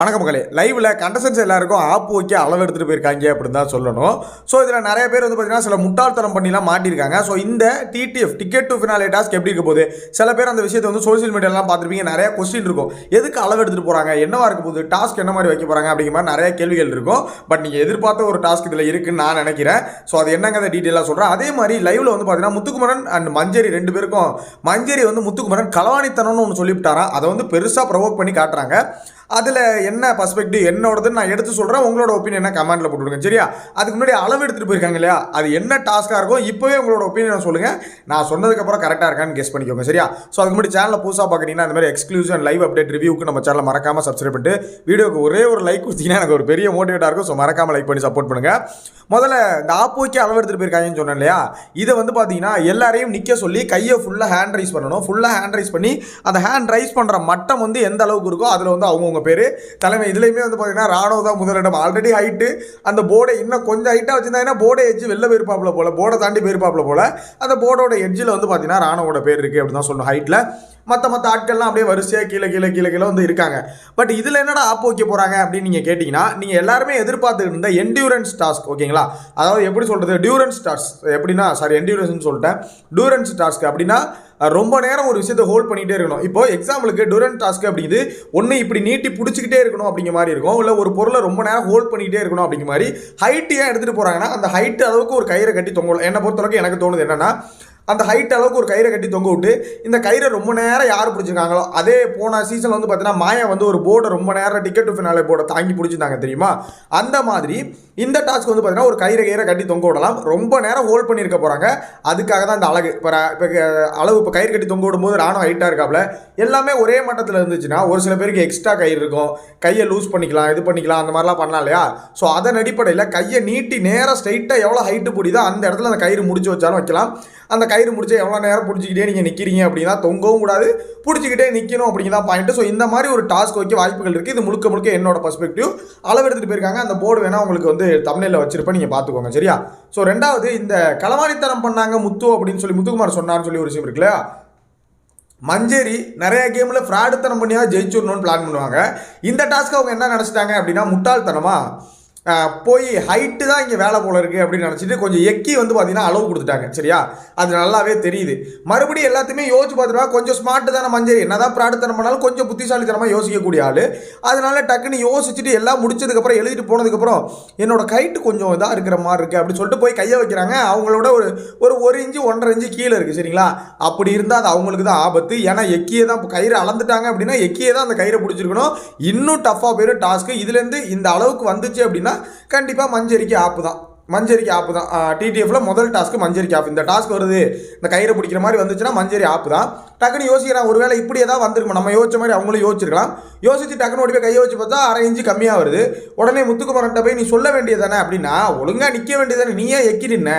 வணக்கம் மக்களே. லைவில் கண்டசன்ஸ் எல்லாருக்கும் ஆப்பு வைக்க அளவு எடுத்துகிட்டு போயிருக்காங்க அப்படின்னு தான் சொல்லணும். ஸோ இதில் நிறைய பேர் வந்து பார்த்தீங்கன்னா சில முட்டாள்தனம் பண்ணிலாம் மாட்டியிருக்காங்க ஸோ இந்த TTF ticket to finale task எப்படி இருக்க போகுது? சில பேர் அந்த விஷயத்தை வந்து சோஷியல் மீடியாலாம் பார்த்துருப்பீங்க. நிறைய கொஸ்டின் இருக்கும். எதுக்கு அளவு எடுத்துகிட்டு போகிறாங்க என்னவா இருக்க போகுது? டாஸ்க் என்ன மாதிரி வைக்க போகிறாங்க அப்படிங்கிற மாதிரி நிறைய கேள்விகள் இருக்கும். பட் நீங்கள் எதிர்பார்த்த ஒரு டாஸ்க் இதில் இருக்குன்னு நான் நினைக்கிறேன். ஸோ அது என்னங்க டீட்டெயிலாக சொல்கிறேன் அதே மாதிரி லைவில் வந்து பார்த்தீங்கன்னா முத்துக்குமரன் அண்ட் மஞ்சரி ரெண்டு பேருக்கும் மஞ்சரி வந்து முத்துக்குமரன் களவாணித்தனம்னு ஒன்று சொல்லிவிட்டாரா அதை வந்து பெருசாக ப்ரொவோக் பண்ணி காட்டுறாங்க. அதில் என்ன பர்ஸ்பெக்டிவ் என்னோடதுன்னு நான் எடுத்து சொல்கிறேன் உங்களோட ஒப்பீனியன் கமெண்ட்டில் போட்டுவிடுங்க. சரியா? அதுக்கு முன்னாடி அளவு எடுத்துகிட்டு போயிருக்காங்க இல்லையா? அது என்ன டாஸ்க்காக இருக்கும் இப்போவே உங்களோட ஒப்பீனியன் சொல்லுங்கள் நான் சொன்னதுக்கப்புறம் கரெக்டாக இருக்கான்னு கெஸ் பண்ணிக்கோங்க. சரியா? ஸோ அதுக்கு முன்னாடி சேனலில் புதுசாக பார்க்குறீங்கன்னா அந்த மாதிரி எக்ஸ்க்ளூசிவ் லைவ் அப்டேட் ரிவ்யூக்கு நம்ம சேனலை மறக்காமல் சப்ஸ்கிரைப் பண்ணிட்டு வீடியோக்கு ஒரே ஒரு லைக் கொடுத்தீங்கன்னா எனக்கு ஒரு பெரிய மோட்டிவேட்டாக இருக்கும். ஸோ மறக்காமல் லைக் பண்ணி சப்போர்ட் பண்ணுங்கள் முதல்ல இந்த ஆப்போக்கே அளவு எடுத்துகிட்டு போயிருக்காங்கன்னு சொன்னேன் இல்லையா? இதை வந்து பார்த்தீங்கன்னா எல்லாரையும் நிற்க சொல்லி கையை ஃபுல்லாக ஹேண்ட் ரைஸ் பண்ணணும். ஃபுல்லாக ஹேண்ட் ரைஸ் பண்ணி அந்த ஹேண்ட் ரைஸ் பண்ணுற மட்டம் வந்து எந்த அளவுக்கு இருக்கோ அதில் வந்து அவங்கவுங்க பேர்? தலைமை இதுலேயுமே வந்து பார்த்தீங்கன்னா ராணுவ தான் முதலிடம். ஆல்ரெடி ஹைட்டு அந்த போர்டை இன்னும் கொஞ்சம் ஹைட்டாக வச்சிருந்தாங்கன்னா போர்டை எட்ஜ் வெளில போயிருப்பாப்புல போல் போர்டை தாண்டி போயிருப்பாப்புல போல் அந்த போர்டோட எட்ஜில் வந்து பார்த்தீங்கன்னா ராணுவோட பேர் இருக்குது அப்படின்னு தான் சொல்லணும். ஹைட்டில் மற்ற மற்ற ஆட்கள்லாம் அப்படியே வரிசையாக கீழே கீழே கீழே கீழே வந்து இருக்காங்க. பட் இதில் என்னடா ஆப் வைக்க போகிறாங்க அப்படின்னு நீங்கள் கேட்டிங்கன்னா நீங்கள் எல்லாருமே எதிர்பார்த்துட்டு இருந்த என்டியூரன்ஸ் டாஸ்க் ஓகேங்களா? அதாவது எப்படி சொல்கிறது டியூரன்ஸ் டாஸ்க் எப்படின்னா சாரி என்டியூரன்ஸ்னு சொல்லிட்டேன். டியூரன்ஸ் டாஸ்க் அப்படின்னா ரொம்ப நேரம் ஒரு விஷயத்தை ஹோல்ட் பண்ணிகிட்டே இருக்கணும். இப்போ எக்ஸாம்பிளுக்கு டூரன் டாஸ்க் அப்படிங்கிறது ஒன்று இப்படி நீட்டி பிடிச்சிக்கிட்டே இருக்கணும் அப்படிங்கிற மாதிரி இருக்கும். இல்லை ஒரு பொருளை ரொம்ப நேரம் ஹோல்ட் பண்ணிக்கிட்டே இருக்கணும் அப்படிங்கிற மாதிரி ஹைட்டு ஏன் எடுத்துகிட்டு போகிறாங்கன்னா அந்த ஹைட்டு அளவுக்கு ஒரு கயிறை கட்டி தொங்கலாம் என்னை பொறுத்தளவுக்கு எனக்கு தோணுது என்னென்னா அந்த ஹைட் அளவுக்கு ஒரு கயிறை கட்டி தொங்க விட்டு இந்த கயிறை ரொம்ப நேரம் யார் பிடிச்சிருக்காங்களோ அதே போன சீசன் வந்து பார்த்தீங்கன்னா மாயா வந்து ஒரு போர்டை ரொம்ப நேரம் டிக்கெட் டு ஃபினாலே போர்டை தாங்கி பிடிச்சிருந்தாங்க தெரியுமா? அந்த மாதிரி இந்த டாஸ்க் வந்து பார்த்தீங்கன்னா ஒரு கயிறை கயிறை கட்டி தொங்க விடலாம். ரொம்ப நேரம் ஹோல்ட் பண்ணியிருக்க போகிறாங்க அதுக்காக தான் இந்த அழகு இப்போ இப்போ அளவு இப்போ கயிறு கட்டி தொங்க விடும்போது ராணுவம் ஹைட்டாக இருக்காப்புல எல்லாமே ஒரே மட்டத்தில் இருந்துச்சுன்னா ஒரு சில பேருக்கு எக்ஸ்ட்ரா கயிறு இருக்கும். கையை லூஸ் பண்ணிக்கலாம் இது பண்ணிக்கலாம் அந்த மாதிரிலாம் பண்ணலாம் இல்லையா? ஸோ அதன் அடிப்படையில் கையை நீட்டி நேராக ஸ்ட்ரைட்டாக எவ்வளோ ஹைட்டு பிடிதோ அந்த இடத்துல அந்த கயிறு முடிச்சு வச்சாலும் வைக்கலாம். அந்த கயிறு முடிச்சு எவ்வளோ நேரம் பிடிச்சிக்கிட்டே நீங்கள் நிற்கிறீங்க அப்படின்னா தொங்கவும் கூடாது பிடிச்சிக்கிட்டே நிற்கணும் அப்படிங்கிறதா பாயிண்ட் ஸோ இந்த மாதிரி ஒரு டாஸ்க் வைக்க வாய்ப்புகள் இருக்குது இது முழுக்க முழுக்க என்னோட பர்ஸ்பெக்டிவ் அளவு எடுத்துகிட்டு போயிருக்காங்க. அந்த போர்டு வேணால் உங்களுக்கு வந்து தமிழில் வச்சிருப்பேன். நீங்கள் பார்த்துக்கோங்க. சரியா? ஸோ ரெண்டாவது இந்த களவாணித்தனம் பண்ணாங்க முத்து அப்படின்னு சொல்லி முத்துக்குமார் சொன்னார்னு சொல்லி ஒரு விஷயம் இருக்கு இல்லையா? மஞ்சேரி நிறைய கேமில் ஃப்ராடுத்தனம் பண்ணியாக ஜெயிச்சிடணும்னு பிளான் பண்ணுவாங்க. இந்த டாஸ்க்கு அவங்க என்ன நினச்சிட்டாங்க அப்படின்னா முட்டாள்தனமா? போய் ஹைட்டு தான் இங்கே வேலை போல இருக்குது அப்படின்னு நினச்சிட்டு கொஞ்சம் எக்கி வந்து பார்த்தீங்கன்னா அளவு கொடுத்துட்டாங்க சரியா? அது நல்லாவே தெரியுது. மறுபடியும் எல்லாத்தையுமே யோசிச்சு பார்த்துட்டா கொஞ்சம் ஸ்மார்ட்டு தானே மஞ்சேரி. என்னதான் ஃப்ராடுத்தனம் பண்ணாலும் கொஞ்சம் புத்திசாலித்தனமாக யோசிக்கக்கூடிய ஆள். அதனால டக்குன்னு யோசிச்சுட்டு எல்லாம் முடிச்சதுக்கப்புறம் எழுதிட்டு போனதுக்கப்புறம் என்னோட கைட்டு கொஞ்சம் இதாக இருக்கிற மாதிரி இருக்குது அப்படின்னு சொல்லிட்டு போய் கையை வைக்கிறாங்க. அவங்களோட ஒரு ஒரு ஒரு இன்ச்சு ஒன்றரை இன்ச்சு கீழே இருக்குது சரிங்களா? அப்படி இருந்தால் அது அவங்களுக்கு தான் ஆபத்து. ஏன்னா எக்கியை தான் இப்போ கயிறு அளந்துட்டாங்க அப்படின்னா எக்கியை தான் அந்த கயிறை பிடிச்சிருக்கணும். இன்னும் டஃப்பாக போயிடும் டாஸ்க்கு இதுலேருந்து இந்த அளவுக்கு வந்துச்சு அப்படின்னா கண்டிப்பாக மஞ்சரிக்கை ஆப்பு தான். மஞ்சரிக்கை ஆப்பு தான். டிடிஎஃப்ல முதல் டாஸ்க்கு மஞ்சரிக்கை ஆப் இந்த டாஸ்க் வருது இந்த கயிறை பிடிக்கிற மாதிரி வந்துச்சுன்னா மஞ்சரி ஆப்பு தான். டக்குன்னு யோசிக்கிறான் ஒருவேளை இப்படி ஏதாவது வந்திருக்கும்? நம்ம யோசிச்ச மாதிரி அவங்களும் யோசிச்சிருக்கலாம். யோசிச்சு டக்குன்னு ஓடி போய் கையை வச்சு பார்த்தா அரை இன்ச்சு கம்மியாக வருது. உடனே முத்துக்குமரன்ட்ட போய் நீ சொல்ல வேண்டியதானே அப்படின்னா ஒழுங்காக நிற்க வேண்டியதானே நீயே எக்கி நின்ன.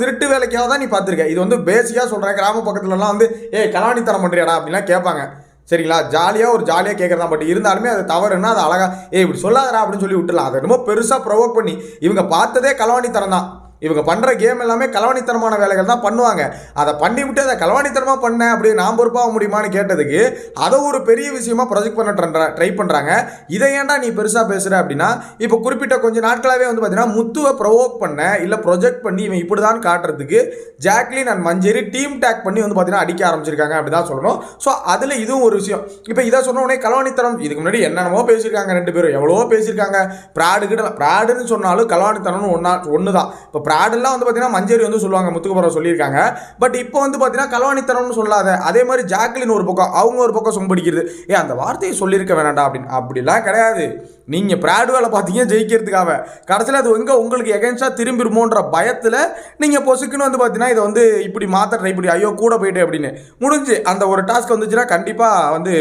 திருட்டு வேலைக்காக தான் நீ பார்த்துருக்க. இது வந்து பேசிக்காக சொல்கிறேன் கிராம பக்கத்துலலாம் வந்து ஏய் கலாணித்தனம் பண்ணுறியாடா அப்படின்லாம் கேட்பாங்க. சரிங்களா? ஜாலியாக ஒரு ஜாலியாக கேட்குறதா பட் இருந்தாலுமே அது தவறுன்னா அது அழகா ஏய் இப்படி சொல்லாதரா அப்படின்னு சொல்லி விட்டுலாம் அதை ரொம்ப பெருசாக ப்ரொவோக் பண்ணி இவங்க பார்த்ததே களவாணித்தனம் தான் இவங்க பண்ணுற கேம் எல்லாமே கலவணித்தனமான வேலைகள் தான் பண்ணுவாங்க. அதை பண்ணி விட்டு அதை கலவாணித்தனமாக பண்ணேன் அப்படி நான் பொறுப்பாக முடியுமான்னு கேட்டதுக்கு அதை ஒரு பெரிய விஷயமா ப்ரொஜெக்ட் பண்ண ட்ரை பண்ணுறாங்க இதை ஏன்டா நீ பெருசாக பேசுகிற அப்படின்னா இப்போ குறிப்பிட்ட கொஞ்ச நாட்களாகவே வந்து பார்த்தீங்கன்னா முத்துவை ப்ரொவோக் பண்ண இல்லை ப்ரொஜெக்ட் பண்ணி இவன் இப்படி தான் காட்டுறதுக்கு Jacqueline and Manjari team take பண்ணி வந்து பார்த்தீங்கன்னா அடிக்க ஆரம்பிச்சிருக்காங்க அப்படி தான் சொல்லணும். ஸோ அதில் இதுவும் ஒரு விஷயம். இப்போ இதை சொன்ன உடனே கலவாணித்தனம் இதுக்கு முன்னாடி என்னென்னமோ பேசியிருக்காங்க ரெண்டு பேரும். எவ்வளவோ பேசியிருக்காங்க. ப்ராடுகிட்ட ப்ராடுன்னு சொன்னாலும் கலவாணித்தனம்னு ஒன்றா ஒன்று தான் இப்போ ப்ராடெல்லாம் வந்து பார்த்தீங்கன்னா மஞ்சரி வந்து சொல்லுவாங்க முத்துக்குமரம் சொல்லியிருக்காங்க. பட் இப்போ வந்து பார்த்தீங்கன்னா கலவாணித்தனம்னு சொல்லாத அதே மாதிரி ஜாக்லின் ஒரு பக்கம் அவங்க ஒரு பக்கம் சொம்படிக்கிறது ஏ அந்த வார்த்தையை சொல்லியிருக்க வேணாண்டா அப்படின்னு. அப்படிலாம் கிடையாது. நீங்கள் ப்ராடு வேலை பார்த்தீங்க ஜெயிக்கிறதுக்காக. கடைசியில் அது எங்கே உங்களுக்கு எகென்ஸ்டாக திரும்பிடுமோன்ற பயத்தில் நீங்கள் பொசுக்குன்னு வந்து பார்த்தீங்கன்னா இதை வந்து இப்படி மாற்ற ட்ரை பண்ணி ஐயோ கூட போயிட்டு அப்படின்னு. முடிஞ்சு அந்த ஒரு டாஸ்க் வந்துச்சுன்னா கண்டிப்பாக வந்து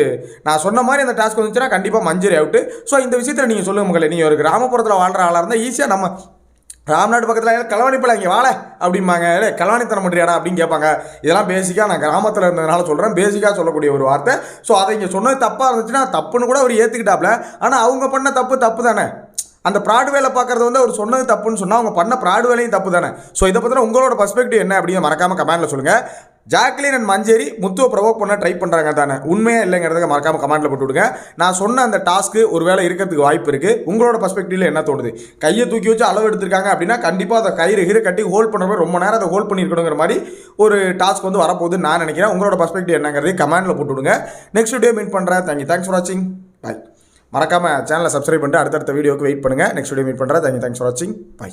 நான் சொன்ன மாதிரி அந்த டாஸ்க் வந்துச்சுன்னா கண்டிப்பாக மஞ்சரி அவுட்டு ஸோ இந்த விஷயத்தில் நீங்கள் சொல்லுங்க மக்களே நீங்கள் ஒரு கிராமப்புறத்தில் வாழ்கிற ஆளாக இருந்தால் ஈஸியாக நம்ம ராம்நாடு பக்கத்தில் கலவாணிப்பில் இங்கே வாழ அப்படிம்பாங்க. இல்லை கலவாணித்தனம் பண்ணுறியாடா அப்படின்னு கேட்பாங்க. இதெல்லாம் பேசிக்காக நான் கிராமத்தில் இருந்ததுனால சொல்கிறேன் பேசிக்காக சொல்லக்கூடிய ஒரு வார்த்தை. ஸோ அதை இங்கே சொன்னது தப்பாக இருந்துச்சுன்னா தப்புன்னு கூட அவர் ஏற்றுக்கிட்டாப்ல ஆனால் அவங்க பண்ண தப்பு தப்பு தானே? அந்த ப்ராடு வேலை பார்க்குறது வந்து அவர் சொன்னது தப்புன்னு சொன்னால் அவங்க பண்ண ப்ராட் வேலையும் தப்பு தானே? ஸோ இதை பற்றின உங்களோட பர்ஸ்பெக்டிவ் என்ன அப்படின்னு மறக்காமல் கமெண்டில் சொல்லுங்கள் ஜாக்லின் அண்ட் மஞ்சேரி முத்துவை ப்ரொவோக் பண்ண ட்ரை பண்ணுறாங்க தானே. உண்மையாக இல்லைங்கிறத மறக்காமல் கமெண்ட்டில் போட்டு விடுங்க நான் சொன்ன அந்த டாஸ்க்கு ஒரு வேலை இருக்கிறதுக்கு வாய்ப்பு இருக்குது உங்களோட பர்ஸ்பெக்டிவில் என்ன தோணுது? கையை தூக்கி வச்சு அளவு எடுத்திருக்காங்க அப்படின்னா கண்டிப்பாக அதை கயிறு கயிறு கட்டி ஹோல்ட் பண்ணுற ரொம்ப நேரம் அதை ஹோல்ட் பண்ணியிருக்கணுங்கிற மாதிரி ஒரு டாஸ்க் வந்து வரப்போகுதுன்னு நான் நினைக்கிறேன். உங்களோட பர்ஸ்பெக்டிவ் என்னங்கிறது கமெண்ட்டில் போட்டு விடுங்க நெக்ஸ்ட் வீடியோ மீட் பண்ணுறேன் தேங்க்யூ தேங்க்ஸ் ஃபார் வாட்சிங் பாய் மறக்காமல் சேனலை சப்ஸ்கிரைப் பண்ணிட்டு அடுத்தடுத்த வீடியோக்கு வெயிட் பண்ணுங்கள் நெக்ஸ்ட் வீடியோ மீட் பண்ணுறேன் தேங்க்யூ தேங்க்ஸ் ஃபார் வாட்சிங் பை